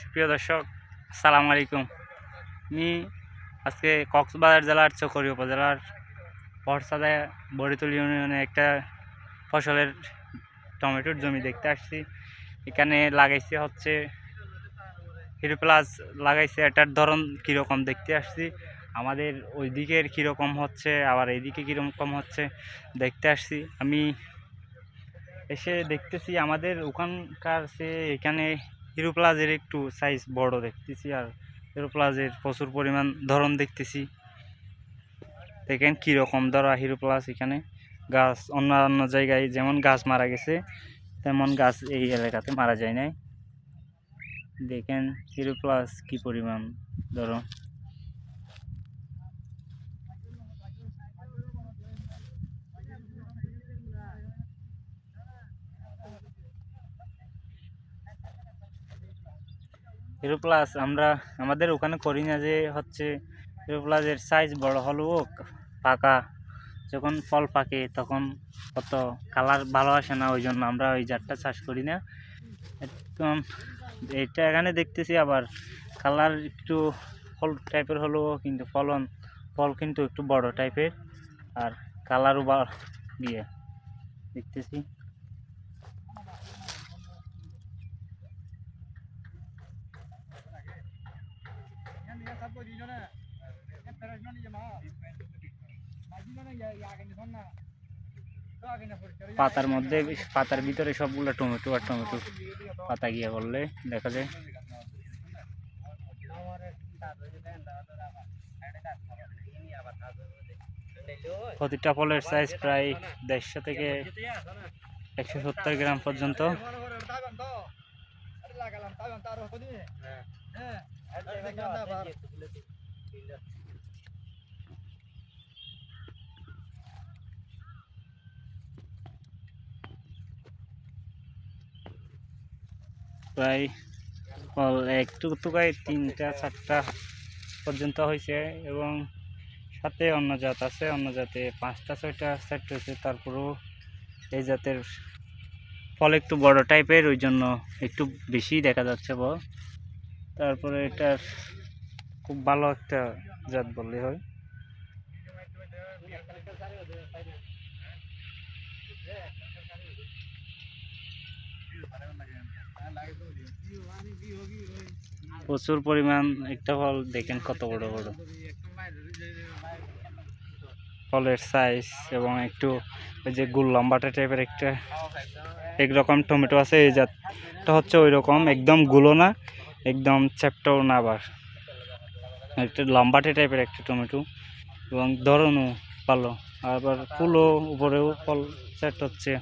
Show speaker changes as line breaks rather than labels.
সুপ্রিয় দর্শক, আসসালামু আলাইকুম। আমি আজকে কক্সবাজার জেলার চকরি উপজেলার পরসাদা বড়িতুল ইউনিয়নে একটা ফসলের টমেটোর জমি দেখতে আসছি। এখানে লাগাইছে হচ্ছে হিরো প্লাস লাগাইছে এটার ধরন কীরকম দেখতে আসছি। আমাদের ওই দিকের কীরকম হচ্ছে, আবার এইদিকে কীরকম হচ্ছে দেখতে আসছি। আমি এসে দেখতেছি আমাদের ওখানকার সে এখানে হিরো প্লাজের একটু সাইজ বড় দেখতেছি আর হিরো প্লাজের প্রচুর পরিমাণ ধরন দেখতেছি। দেখেন কীরকম ধরা হিরো প্লাস এখানে। গাছ অন্যান্য জায়গায় যেমন গাছ মারা গেছে, তেমন গাছ এই এলাকাতে মারা যায় নাই। দেখেন হিরো প্লাস কী পরিমাণ ধরো হিরো প্লাস আমরা আমাদের ওখানে করি না যে হচ্ছে হিরো প্লাসের সাইজ বড় হলেও পাকা, যখন ফল পাকে তখন অত কালার ভালো আসে না ওই জন্য আমরা ওই জারটা চাষ করি না। একদম এটা এখানে দেখতেছি আবার কালার একটু ফল টাইপের হলেও কিন্তু ফলন, ফল কিন্তু একটু বড় টাইপের আর কালারও বা দিয়ে দেখতেছি। পাতার মধ্যে, পাতার ভিতরে সবগুলো টমেটো আর টমেটো পাতা গিয়ে করলে দেখা যায়। প্রতিটা ফলের সাইজ প্রায় দেড়শো থেকে একশো সত্তর গ্রাম পর্যন্ত। প্রায় ফল একটু টুকায় তিনটা চারটা পর্যন্ত হয়েছে এবং সাথে অন্য জাত আছে অন্য জাতে পাঁচটা ছয়টা সেট হয়েছে। তারপরেও এই জাতের ফল একটু বড় টাইপের ওই জন্য একটু বেশি দেখা যাচ্ছে বল। তারপরে এটার খুব ভালো একটা জাত বললে হয়। প্রচুর পরিমাণ একটা ফল, দেখেন কত বড় বড়। ফলের সাইজ এবং একটু ওই যে গুল লম্বাটা টাইপের একটা, একরকম টমেটো আছে, এই জাতটা হচ্ছে ওই রকম একদমগুলো না। একদম চ্যাপটাও না আবার একটা লম্বাটে টাইপের একটা টমেটো এবং ধরনও ভালো। আবার ফুলও উপরেও ফল সেট হচ্ছে।